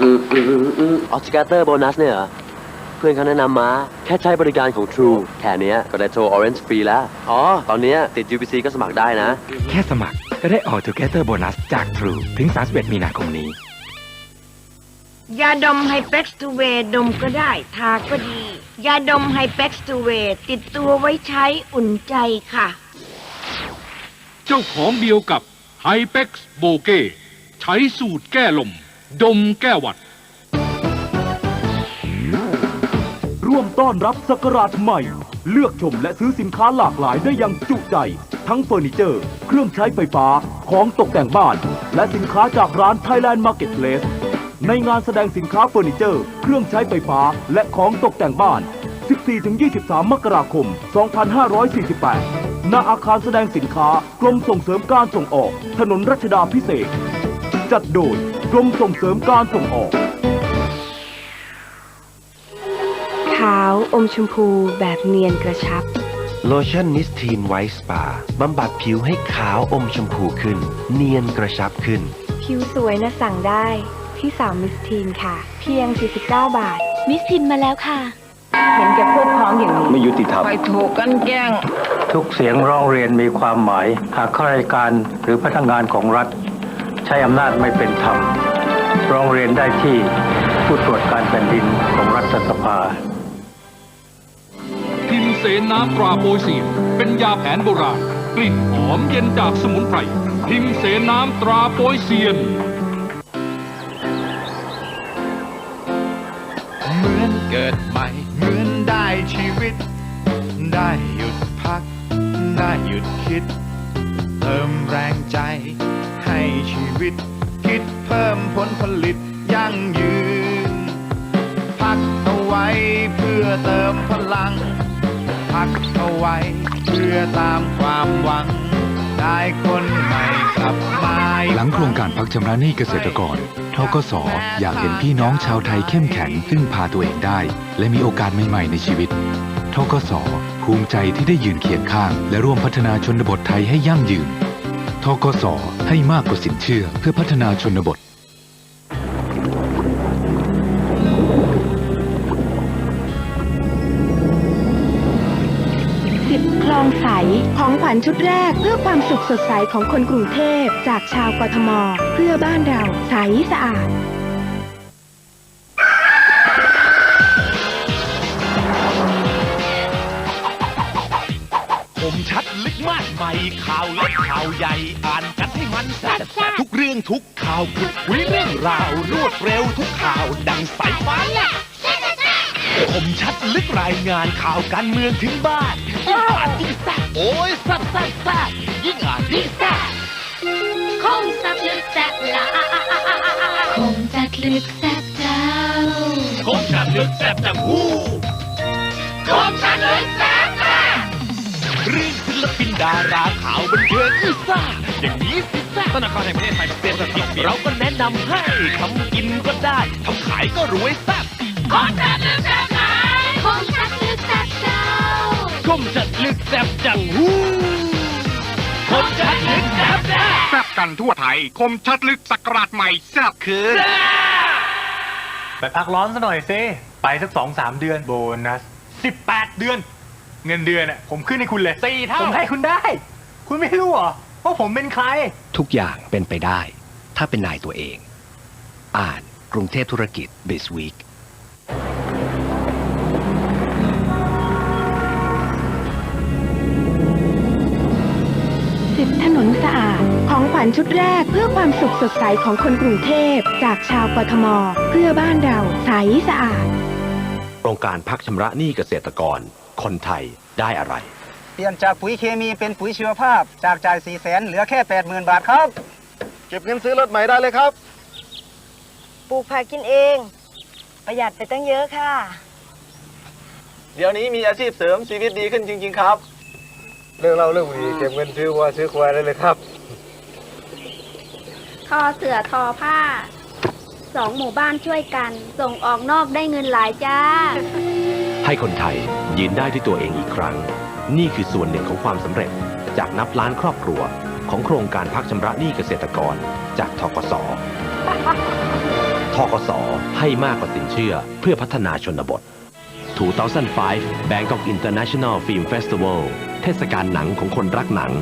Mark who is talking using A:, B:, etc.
A: อืมอืมอืมอืมออสการ์เตอร์โบนัสเนี่ยเหรอ เพื่อนเขาแนะนำมา แค่ใช้บริการของ True แค่เนี้ยก็ได้โทร Orange ฟรีแล้ว อ๋อ ตอนเนี้ยติด UPC ก็สมัครได้นะ
B: แค่สมัครก็ได้ All Together Bonus จาก True ถึง 31 มีนาคมนี้
C: ยาดมไฮเปกซ์ตูเวดมก็ได้ ทาก็ดี ยาดมไฮเปกซ์ตูเวติดตัวไว้ใช้อุ่นใจค่ะ
D: เจ้าของเดียวกับไฮเป็กซ์โบเก้ใช้สูตรแก้ลม ดมแก้หวัด
E: ร่วมต้อนรับศักราชใหม่ เลือกชมและซื้อสินค้าหลากหลายได้อย่างจุใจ ทั้งเฟอร์นิเจอร์ เครื่องใช้ไฟฟ้า ของตกแต่งบ้าน และสินค้าจากร้าน Thailand Marketplace ในงานแสดงสินค้าเฟอร์นิเจอร์ เครื่องใช้ไฟฟ้า และของตกแต่งบ้าน 14-23 มกราคม 2548 ณ อาคารแสดงสินค้ากรมส่งเสริมการส่งออก ถนนรัชดาพิเศษ จัดโดย กรมส่งเสริมการส่งออก
F: ขาวอมชมพูแบบเนียนกระชับ
G: โลชั่นนิสทีนไวท์สปาบำบัดผิวให้ขาวอมชมพูขึ้น เนียนกระชับขึ้น
F: ผิวสวยนะสั่งได้ที่สาวมิสทีนค่ะ เพียง 49 บาท
H: มิสทินมาแล้วค่ะ
C: เห็นแก่พวกพ้องอย่างนี้
E: ไม่ยุติธรรม
C: ไปถูกกันแกล้ง
I: ทุกเสียงร้องเรียนมีความหมาย หากข้าราชการหรือพนักงานของรัฐ ใช้อำนาจไม่เป็นธรรม ร้องเรียนได้ที่ผู้ตรวจการแผ่นดินของรัฐสภา
D: พิมเสนน้ำตราโปรยเซียนเป็นยาแผนโบราณ กลิ่นหอมเย็นจากสมุนไพร พิมเสนน้ำตราโปรยเซียน
J: เหมือนเกิดใหม่ เหมือนได้ชีวิต ได้หยุดพัก ได้หยุดคิด เติมแรงใจให้ชี วิต คิดเพิ่มผลผลิตยั่งยืน พักเอาไว้เพื่อเติมพลัง พักเอาไว้เพื่อตามความหวัง ได้คนใหม่กลับมา
B: หลังโครงการพักชำระหนี้เกษตรกรทกสอยากเห็นพี่น้องชาวไทยเข้มแข็งพึ่งพาตัวเองได้ และมีโอกาสใหม่ๆในชีวิตทกสภูมิใจที่ได้ยืนเคียงข้าง และร่วมพัฒนาชนบทไทยให้ยั่งยืน ทกสให้มากกว่าสินเชื่อเพื่อพัฒนาชนบท
F: สิบคลองใส ของขวัญชุดแรกเพื่อความสุขสดใสของคนกรุงเทพ จากชาวกทม เพื่อบ้านเราใสสะอาด
J: ญ่อ่านกันให้มันแซ่บทุกเรื่องทุกข่าวคลุกคุยเรื่องราวรวดเร็วทุกข่าวดังสายฟ้าแลบผมชัดลึกรายงานข่าวการเมืองถึงบ้านยิ่งอ่านยิ่งแซ่บโอ้ยแซ่บแซ่บแซ่บยิ่งอ่านยิ่งแซ่บ
H: คมสับลึกแซ่บละคมจัดลึกแซ่บเจ้า
J: คมชัดลึกแซ่บจังหูคมชัดลึกแซ่บแซ่บเรื่องศิ ลปินดาราข่าวบันเทิงอุตสาอย่างนี้สิแซ่บธนาคารแห่งประเทศไทยเซ็นทรัลเราก็แนะนำให้ทำกินก็ได้ทำขายก็รวยแซ่บ
H: คมจัดลึกแซ่บไหนคมจัดลึกแซ่บเจ้า
J: คมชัดลึกแซ่บจังหูคมชัดลึกแซ่บแซ่บ
D: แซบกันทั่วไทย คมชัดลึกสักราชใหม่แซบคืน
I: ไปพักร้อนซะหน่อยซิไปสักสองสามเดือนโบนัสสิบแปดเดือน เงินเดือนอะผมขึ้นให้คุณเลยสี่เท่าผมให้คุณได้ คุณไม่รู้เหรอว่าผมเป็นใคร
G: ทุกอย่างเป็นไปได้ ถ้าเป็นนายตัวเอง อ่านกรุงเทพธุรกิจ Biz Week
F: สิบถนนสะอาด ของขวัญชุดแรกเพื่อความสุขสดใสของคนกรุงเทพ จากชาวกทม เพื่อบ้านเราใสสะอาด
G: โครงการพักชำระหนี้เกษตรกร คนไทยได้อะไร
K: เปลี่ยนจากปุ๋ยเคมีเป็นปุ๋ยชีวภาพ จากจ่าย4 0 0แสนเหลือแค่ 80,000 บาทครับ
A: เก็บเงินซื้อรถใหม่ได้เลยครับ
C: ปลูกผักกินเอง ประหยัดไปตั้งเยอะค่ะ
A: เดี๋ยวนี้มีอาชีพเสริมชีวิตดีขึ้นจริง ๆ ครับ เรื่องเราเรื่องดีเก็บเงินซื้อวัวซื้อควายได้เลยครับ
H: ทอเสือทอผ้า สองหมู่บ้านช่วยกัน ส่งออกนอกได้เงินหลายจ้า
G: ให้คนไทยยืนได้ด้วยตัวเองอีกครั้ง นี่คือส่วนหนึ่งของความสำเร็จ จากนับล้านครอบครัว ของโครงการพักชำระหนี้เกษตรกร จากทกสทกสให้มากกว่าสินเชื่อเพื่อพัฒนาชนบท 2005 Bangkok International Film Festival เทศกาลหนังของคนรักหนัง